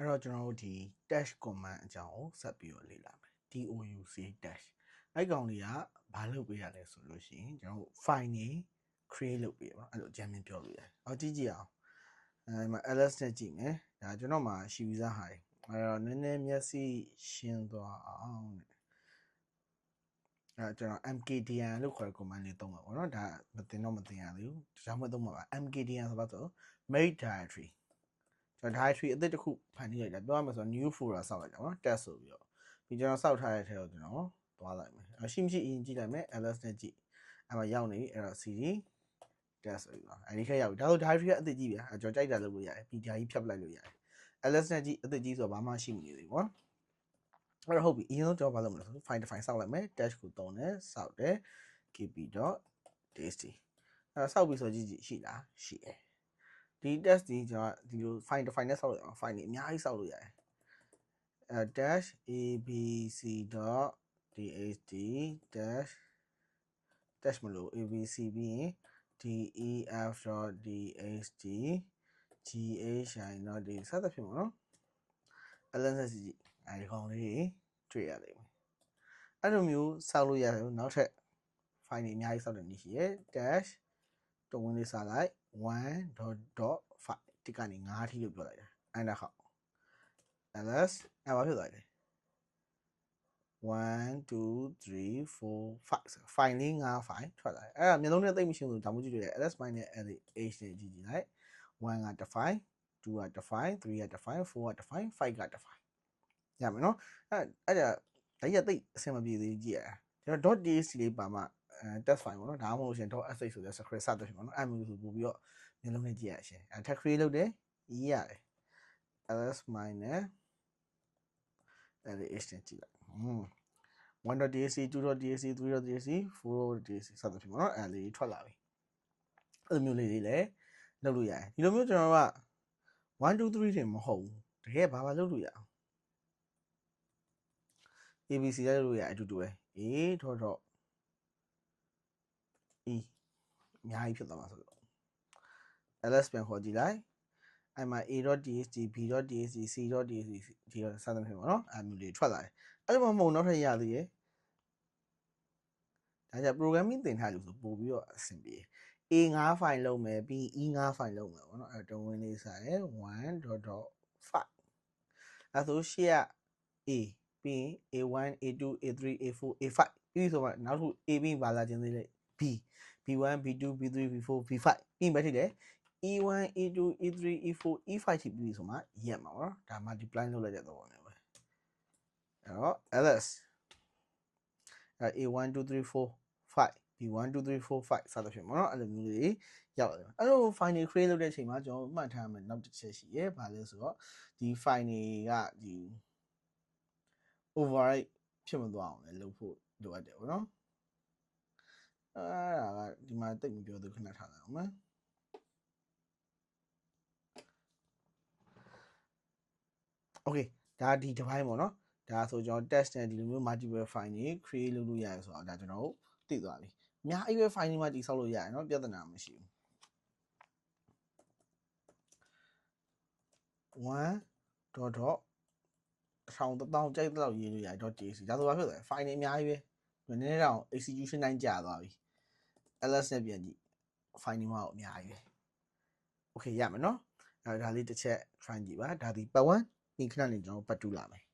အဲ့တော့ကျွန်တော်တို့ဒီ dash command အကြောင်းကိုဆက်ပြီးတော့လေ့လာမယ် touc dash အဲ့ကောင်လေးကဘာလုပ်ပေးရလဲဆိုလို့ရှိရင်ကျွန်တော်တို့ file နေ create လုပ်ပေးရပါအဲ့လိုအကြမ်းပြောလို့ရတယ်အော်ကြည့်ကြည့်အောင်အဲ့မှာ ls နဲ့ကြည့်မယ်ဒါကျွန်တော်မှာရှိပြီးသားဟာတယ်အဲ့တော့နည်းနည်းမျက်စိရှင်းသွားအောင်အဲ့ကျွန်တော် mkdn လို့ခေါ်တဲ့ command လေးသုံးမှာပေါ့နော်ဒါမတင်တော့မတင်ရသေးဘူးဒါကြောင့်မသုံးမှာပါ mkdn ဆိုတော့ make directory ကျွန်တော် directory အသစ်တစ်ခုဖန်တီးလိုက်တာပြောရမယ်ဆိုတော့ new folder ဆောက်လိုက်တာပေါ့နော် test ဆိုပြီးတော့ပြီးကျွန်တော်ဆောက်ထားတဲ့ထဲကိုကျွန်တော်သွားလိုက်မယ်အရှိမရှိအရင်ကြည့်လိုက်မယ် ls နဲ့ကြည့်အဲ့မှာရောက်နေပြီအဲ့တော့ cd test ဆိုပြီးတော့အဲ့ဒီထက်ရောက်ပြီဒါဆို directory ကအသစ်ကြည့်ဗျာအဲ့ကျွန်တော်ကြိုက်တာလုပ်လို့ရတယ်ပြီးဒါကြီးဖြတ်ပလိုက်လို့ရတယ် ls နဲ့ကြည့်အသစ်ကြည့်ဆိုတော့ဘာမှရှိမနေသေးဘူးပေါ့အဲ့တော့ဟုတ်ပြီအရင်ဆုံးကျွန်တော်ဘာလုပ်မလဲဆိုတော့ find define ဆောက်လိုက်မယ် dash ကိုသုံးတယ်ဆောက်တယ် kp.txt အဲ့တော့ဆောက်ပြီဆိုကြည့်ကြည့်ရှိလားရှိတယ် ဒီ test ဒီကျွန်တော်ဒီလို file define နဲ့ဆောက်လို့အောင် file နေအများကြီးဆောက်လို့ရတယ်အဲ dash abc.txt dash dash မလို့ abc ပြီးရင် def.txt ghi ဒီစသဖြင့်ပေါ့နော် lns ကြည့်အဲဒီကောင်လေးတွေ့ရလိမ့်မယ်အဲ့လိုမျိုးဆောက်လို့ရတယ်နောက်ထပ် file တွေအများကြီးဆောက်တဲ့နည်းရှိရယ် dash တုံးဝင်လေးစားလိုက်1.5တိကနေ9အထိလို့ပြောလိုက်တာအဲ့ဒါဟုတ် ls အဲ့ဘာဖြစ်သွားလဲ1 2 3 4 5 file လေး9 file ထွက်လာတယ်အဲ့ဒါမျိုးလုံးနဲ့သိမ့်မရှိဘူးဒါမှမကြည့်ရတယ် ls file နဲ့ edit h နဲ့ကြည့်ကြည့်လိုက်1က define 2က define 3က define 4က define 5က define ရမယ်နော်အဲ့အဲ့ဒါဒါကြီးကသိအဆင်မပြေသေးကြည့်ရကျွန်တော် .txt လေးပါမှအဲ test file ပေါ့နော်ဒါမှမဟုတ်ရှင် .sh ဆိုတဲ့ script စသဖြင့်ပေါ့နော်အဲ့မျိုးဆိုပို့ပြီးတော့မျိုးလုံးနဲ့ကြည့်ရရှင်အဲ tag create လုပ်တယ်ရေးရတယ် ls minus အဲ့ဒီ h နဲ့ကြည့်လိုက်อืม 1.tsc 2.tsc 3.tsc 4.tsc စသဖြင့်ပေါ့နော်အဲ့လေးထွက်လာပြီအဲ့လိုမျိုးလေးတွေလည်းလုပ်လို့ရတယ်ဒီလိုမျိုးကျွန်တော်က1 2 3တင်မဟုတ်ဘူးတကယ်ဘာမှလုပ်လို့ရအောင် abc လည်းလုပ်လို့ရအတူတူပဲ a ထောထော e အများကြီးဖြစ်သွားမှာဆိုတော့ ls ပြန်ခေါ်ကြည့်လိုက်အဲ့မှာ a.txt b.txt c.txt ဒီစသဖြင့်ပေါ့နော်အဲ့မျိုးလေးထွက်လာတယ်အဲ့လိုမှမဟုတ်နောက်ထပ်ရသေးရဲ့ဒါကြ programming သင်ထားလို့ဆိုပို့ပြီးတော့အဆင်ပြေ A5 file လုံးမယ်ပြီး E5 file လုံးမယ်ပေါ့နော်အဲ့တော့ဝင်လေးစားတယ်1.5အဲ့ဆိုရှေ့က A ပြီး A1 A2 A3 A4 A5 ပြီးဆိုမှနောက်တစ်ခု A ပြီးပါလာခြင်းသေးလေ B B1 B2 B3 B4 B5 ပြီးမှထိတယ် E1 E2 E3 E4 E5 ထိပြီးဆိုမှရက်မှာပေါ့နော်ဒါ multiply လုပ်လိုက်တဲ့သဘောမျိုးပဲအဲ့တော့ ls အဲ A1 2 3 4 5 B1 2 3 4 5စသဖြင့်ပေါ့နော်အဲ့လိုမျိုးလေးရောက်တယ်အဲ့လို file တွေ create လုပ်တဲ့အချိန်မှာကျွန်တော်မှတ်ထားမယ်နောက်တစ်ချက်ရှိရဲဘာလဲဆိုတော့ဒီ file တွေကဒီ override ဖြစ်မသွားအောင်လည်းလုပ်ဖို့လိုအပ်တယ်ပေါ့နော် အဲ့ဒါကဒီမှာတိတ်မပြောသူခဏထားလိုက်အောင်နော် okay ဒါဒီတစ်ပိုင်းပေါ့နော်ဒါဆိုကျွန်တော် test နဲ့ဒီလိုမျိုး multiple file တွေ create လုပ်လို့ရတယ်ဆိုတော့ဒါကျွန်တော်တို့သိသွားပြီအများကြီးပဲ file တွေမှာတိဆောက်လို့ရတယ်เนาะပြဿနာမရှိဘူး1 dot dot ထောင်တောင်းကြိုက်တော့ရေးလို့ရတယ် .txt ဒါဆိုဘာဖြစ်လဲ file တွေအများကြီးပဲ မနေ့တော့ execution တိုင်းကြာသွားပြီ ls နဲ့ပြန်ကြည့် finding out အများကြီးပဲ okay ရမယ်နော်အဲဒါလေးတစ်ချက် try ကြည့်ပါဒါဒီပတ်ဝန်းဒီခဏနေကျွန်တော်ပတ်တူလာမယ်